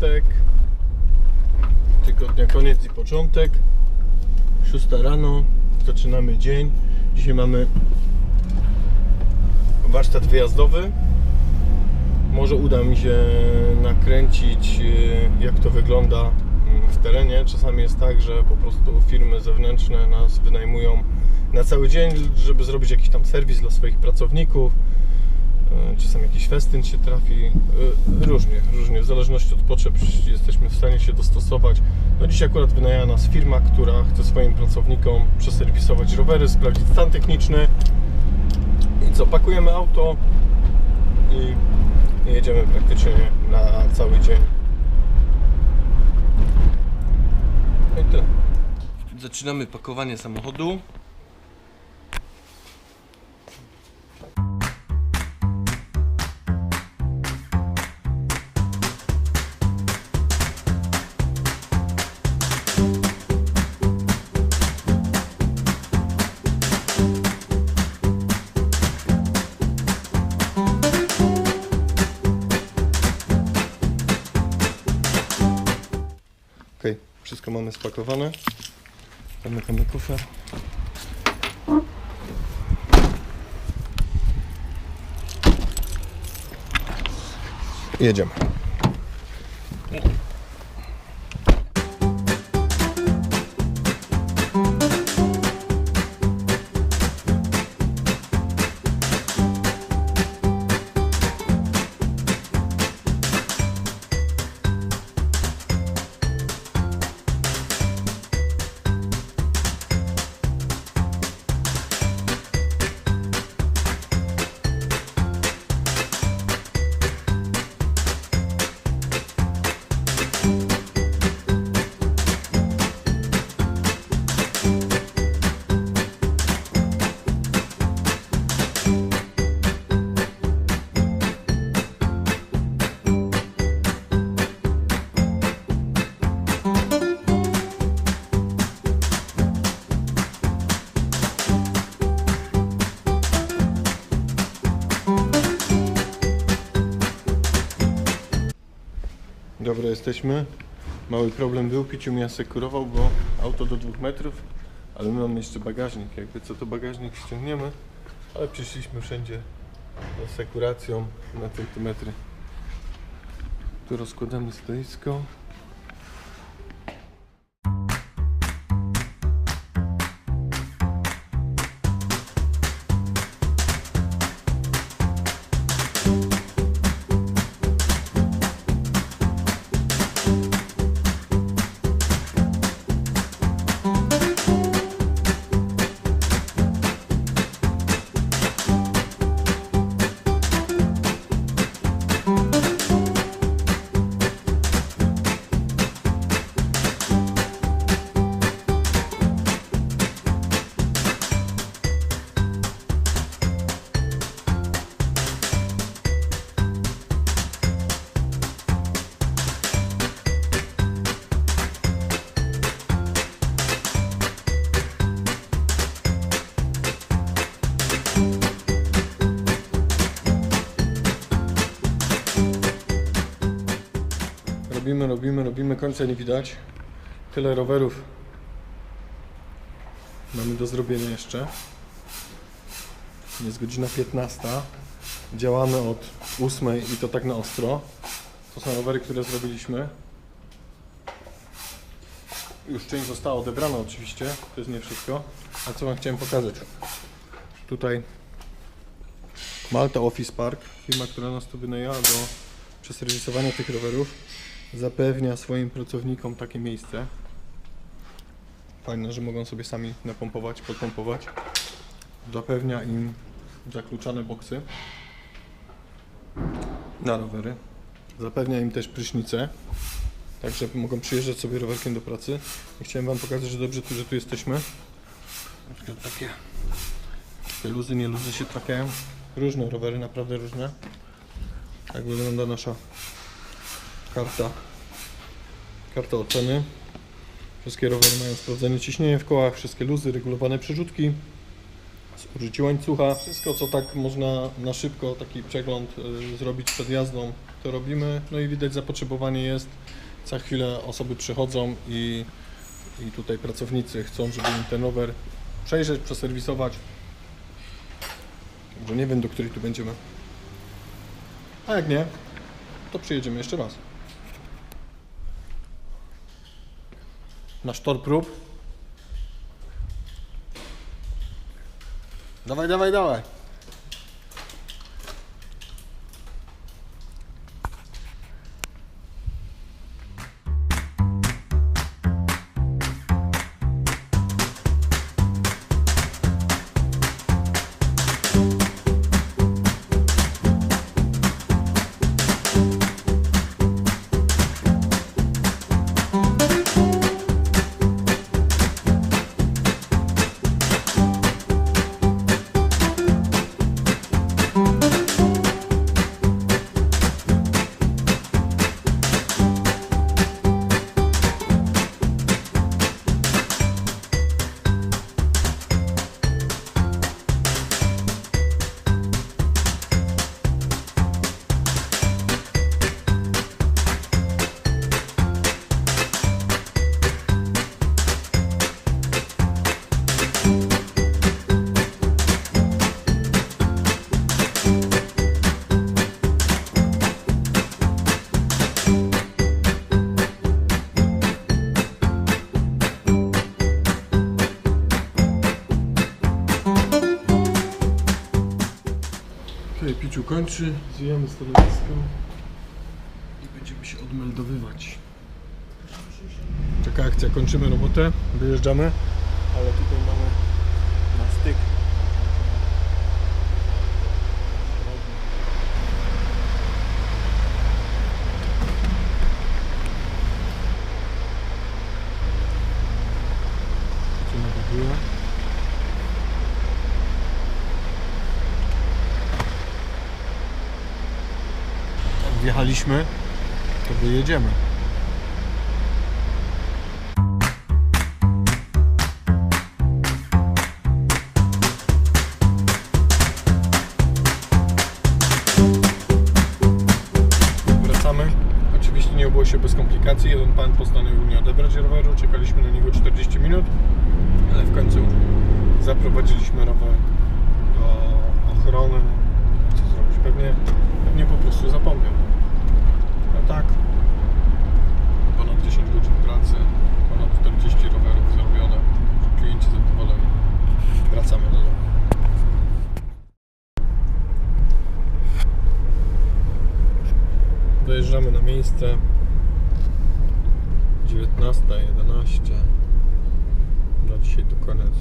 czwartek. Tygodnia koniec i początek. 6 rano. Zaczynamy dzień. Dzisiaj mamy warsztat wyjazdowy. Może uda mi się nakręcić, y, jak to wygląda mm, w terenie. Czasami jest tak, że po prostu firmy zewnętrzne nas wynajmują na cały dzień, żeby zrobić jakiś tam serwis dla swoich pracowników. Y, Czasami jakiś festyn się trafi. Y, Różnie, różnie. W zależności od potrzeb jesteśmy w stanie się dostosować. No dzisiaj akurat wynajęła nas firma, która chce swoim pracownikom przeserwisować rowery, sprawdzić stan techniczny. I co, pakujemy auto i jedziemy praktycznie na cały dzień. No i tyle. Zaczynamy pakowanie samochodu. Wszystko mamy spakowane. Zamykamy kufer. Jedziemy. Dobra, jesteśmy. Mały problem był, Piciu mnie asekurował, bo auto do 2 metrów, ale my mamy jeszcze bagażnik. Jakby co to bagażnik ściągniemy, ale przyszliśmy wszędzie z asekuracją na centymetry. Tu rozkładamy stoisko. Robimy, robimy, robimy, końca nie widać. Tyle rowerów mamy do zrobienia jeszcze. Jest godzina 15. Działamy od 8 i to tak na ostro. To są rowery, które zrobiliśmy. Już część została odebrana oczywiście, to jest nie wszystko. A co Wam chciałem pokazać? Tutaj Malta Office Park, firma, która nas tu wynajęła do przeserwisowania tych rowerów zapewnia swoim pracownikom takie miejsce. Fajne, że mogą sobie sami napompować, podpompować. Zapewnia im zakluczane boksy na rowery. Zapewnia im też prysznice, także mogą przyjeżdżać sobie rowerkiem do pracy. I chciałem Wam pokazać, że dobrze, tu, że tu jesteśmy. Na przykład takie, takie luzy, nie luzy się trafiają. Różne rowery, naprawdę różne. Tak wygląda nasza karta karta oceny wszystkie rowery mają sprawdzone ciśnienie w kołach wszystkie luzy, regulowane przerzutki zużycie łańcucha wszystko co tak można na szybko taki przegląd y, zrobić przed jazdą to robimy. No i widać zapotrzebowanie jest. Za chwilę osoby przychodzą i, i tutaj pracownicy chcą, żeby im ten rower przejrzeć, przeserwisować. Także nie wiem, do której tu będziemy. A jak nie, to przyjedziemy jeszcze raz. Nasz tor prób. Dawaj, dawaj, dawaj. Kończy, zjemy stanowisko. I będziemy się odmeldowywać. Taka akcja, kończymy robotę, wyjeżdżamy, ale tutaj mamy na styk. Tu nabuduje. Jak wjechaliśmy, to wyjedziemy. Się bez komplikacji. Jeden pan postanowił nie odebrać roweru. Czekaliśmy na niego 40 minut, ale w końcu zaprowadziliśmy rower do ochrony. Co zrobić? Pewnie, pewnie po prostu zapomniał tak. Ponad 10 godzin pracy, ponad 40 rowerów zrobione. Klienci zadowoleni. Wracamy do domu. Dojeżdżamy na miejsce. 19.11 Na no, dzisiaj to koniec.